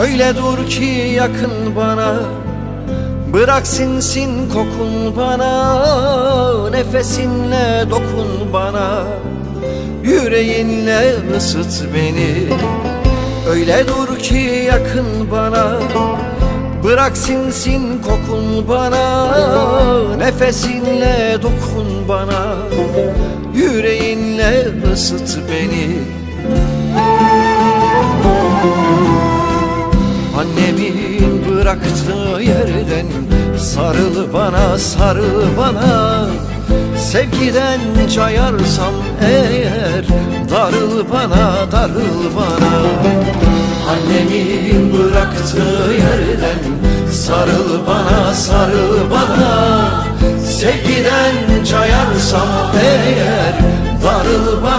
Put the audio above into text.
Öyle dur ki yakın bana. Bırak sinsin kokun bana. Nefesinle dokun bana. Yüreğinle ısıt beni. Öyle dur ki yakın bana. Bırak sinsin kokun bana. Nefesinle dokun bana. Yüreğinle ısıt beni bıraktığı yerden Sarıl bana, sarıl bana. Sevgiden cayarsam eğer Darıl bana, darıl bana. Annemin bıraktığı yerden Sarıl bana, sarıl bana. Sevgiden cayarsam eğer Darıl bana,